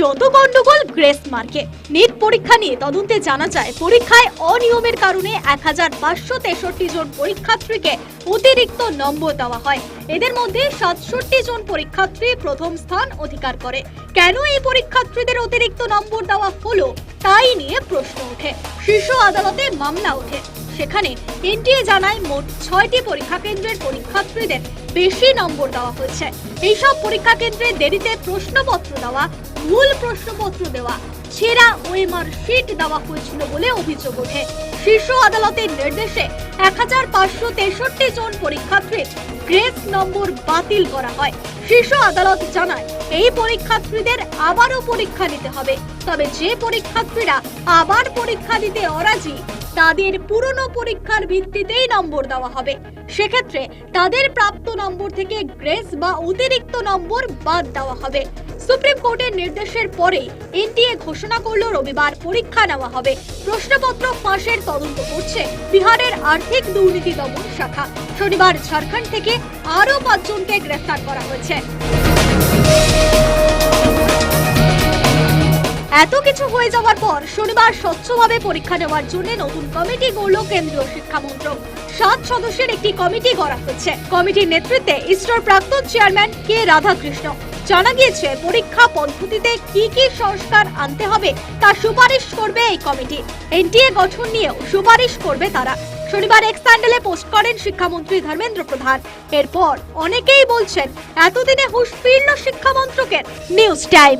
যত গন্ডগোল গ্রেস মার্কে। নিট পরীক্ষা নিয়ে তদন্তে জানা যায়, পরীক্ষায় অনিয়মের কারণে এক হাজার পাঁচশো তেষট্টি জন পরীক্ষার্থীকে অতিরিক্ত নম্বর দেওয়া হয়। এদের মধ্যে সাতষট্টি জন পরীক্ষার্থী প্রথম স্থান অধিকার করে। কেন এই পরীক্ষার্থীদের অতিরিক্ত নম্বর দেওয়া হলো, তাই নিয়ে প্রশ্ন ওঠে। শীর্ষ আদালতে মামলা ওঠে। সেখানে এনটিএ জানায় মোট ছয়টি পরীক্ষা কেন্দ্রের পরীক্ষার্থীদের বেশি নম্বর দেওয়া হয়েছে। এইসব পরীক্ষা কেন্দ্রে দেরিতে প্রশ্নপত্র দেওয়া ভুল প্রশ্নপত্র দেওয়া ছেঁড়া ওএমআর শিট দেওয়া হয়েছিল বলে অভিযোগ ওঠে। শীর্ষ আদালতের নির্দেশে এক হাজার পাঁচশো তেষট্টি জন পরীক্ষার্থীর গ্রেস নম্বর বাতিল করা হয়। শীর্ষ আদালত জানায়, এই পরীক্ষার্থীদের আবারও পরীক্ষা নিতে হবে। তবে যে পরীক্ষার্থীরা আবার পরীক্ষা দিতে অরাজি, তাদের পুরনো পরীক্ষার ভিত্তিতেই নম্বর দেওয়া হবে। সেক্ষেত্রে তাদের প্রাপ্ত নম্বর থেকে গ্রেস বা অতিরিক্ত নম্বর বাদ দেওয়া হবে। সুপ্রিম কোর্টের নির্দেশের পরে এনটিএ ঘোষণা করল রবিবার পরীক্ষা নেওয়া হবে। প্রশ্নপত্র ফাঁসের তদন্ত করছে বিহারের আর্থিক দুর্নীতি দমন শাখা। শনিবার ঝাড়খণ্ড থেকে আরও পাঁচজনকে গ্রেফতার করা হয়েছে। এত কিছু হয়ে যাওয়ার পর শনিবার স্বচ্ছভাবে পরীক্ষা নেওয়ার জন্য নতুন কমিটি গড়ল কেন্দ্রীয় শিক্ষা মন্ত্রক। সাত সদস্যের একটি কমিটি গড়া হয়েছে। কমিটির নেতৃত্বে ইসরোর প্রাক্তন চেয়ারম্যান কে রাধাকৃষ্ণ। জানা গিয়েছে, পরীক্ষা পদ্ধতিতে কি কি সংস্কার আনতে হবে তা সুপারিশ করবে এই কমিটি। এনটিএ গঠন নিয়েও সুপারিশ করবে তারা। শনিবার এক স্যান্ডেলে পোস্ট করেন শিক্ষামন্ত্রী ধর্মেন্দ্র প্রধান। এরপর অনেকেই বলছেন, এতদিনে হুঁশ ফিরল শিক্ষা মন্ত্রকের নিউজ টাইম।